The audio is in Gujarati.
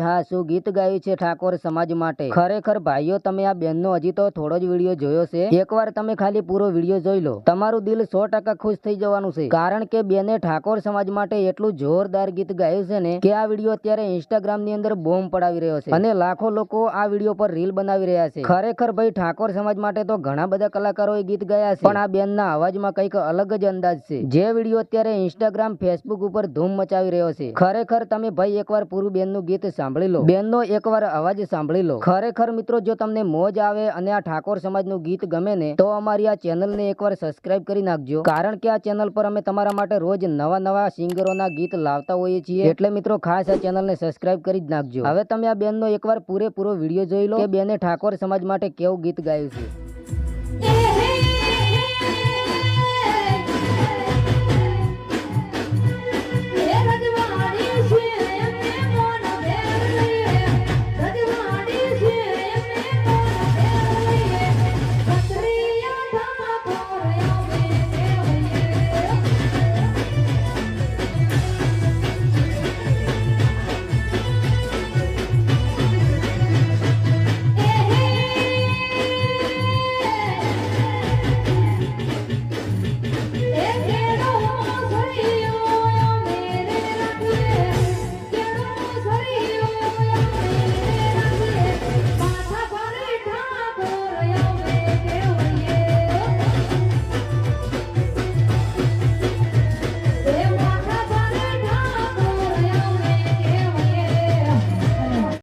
હા શું ગીત ગાયું છે ઠાકોર સમાજ માટે? ખરેખર ભાઈઓ, તમે આ બેનનો હજી તો થોડો જ વીડિયો જોયો છે. એકવાર તમે ખાલી પૂરો વીડિયો જોઈ લો. તમારું દિલ સો ખુશ થઈ જવાનું છે. કારણ કે બેને ઠાકોર સમાજ માટે એટલું જોરદાર ગીત ગાયું છે ને કે આ વીડિયો અત્યારે ઇન્સ્ટાગ્રામની અંદર બોમ્બ પડાવી રહ્યો છે. અને લાખો લોકો આ વીડિયો પર રીલ બનાવી રહ્યા છે. ખરેખર ભાઈ, ઠાકોર સમાજ માટે તો ઘણા બધા કલાકારોએ ગીત ગાયા છે. પણ આ બેનના અવાજમાં કંઈક અલગ જ અંદાજ છે. જે વીડિયો અત્યારે ઇન્સ્ટાગ્રામ, ફેસબુક ઉપર ધૂમ મચાવી રહ્યો છે. ખરેખર તમે ભાઈ, એકવાર પૂરું બેનનું ગીત સાંભળી લો. બેનનો એકવાર અવાજ સાંભળી લો. ખરેખર મિત્રો, જો તમને મોજ આવે અને આ ઠાકોર સમાજનું ગીત ગમે ને, તો અમારી આ ચેનલને એકવાર સબસ્ક્રાઇબ કરી નાખજો. કારણ કે આ ચેનલ પર અમે તમારા માટે રોજ નવા નવા સિંગરોના ગીત લાવતા હોઈએ છીએ. એટલે મિત્રો, ખાસ આ ચેનલને સબસ્ક્રાઇબ કરી જ નાખજો. હવે તમે આ બેનનો એકવાર પૂરેપૂરો વીડિયો જોઈ લો કે બેને ઠાકોર સમાજ માટે કેવું ગીત ગાયું છે.